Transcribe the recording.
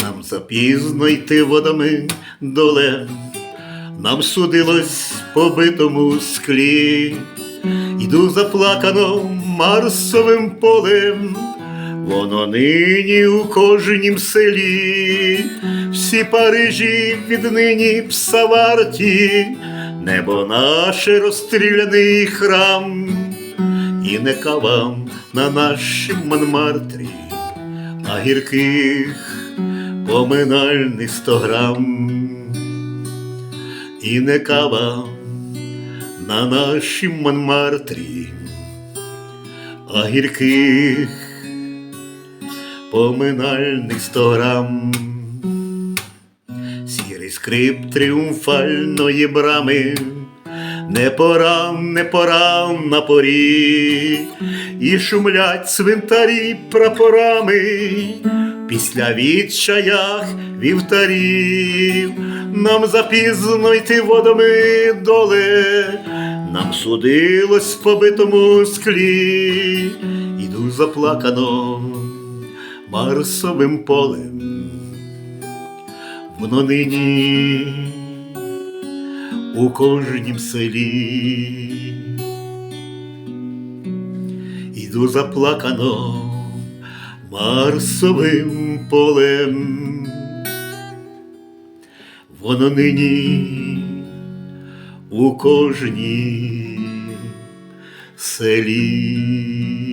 Нам запізно йти водами доле, нам судилось по битому склі, Іду заплакано марсовим полем, воно нині у кожнім селі, всі Парижі віднині псаварті, небо наше розстріляний храм, і не кавам на нашім Монмартрі, а гірких поминальних сто грам, і не кава на нашім Монмартрі, а гірких поминальних сто грам. Сірий скрип тріумфальної брами, не пора, не пора на порі, і шумлять цвинтарі прапорами, після відчаях вівтарів, нам запізно йти водами доле, нам судилось в побитому склі, іду заплакано марсовим полем. Воно нині у кожнім селі. Іду заплакано марсовим полем. Воно нині у кожнім селі.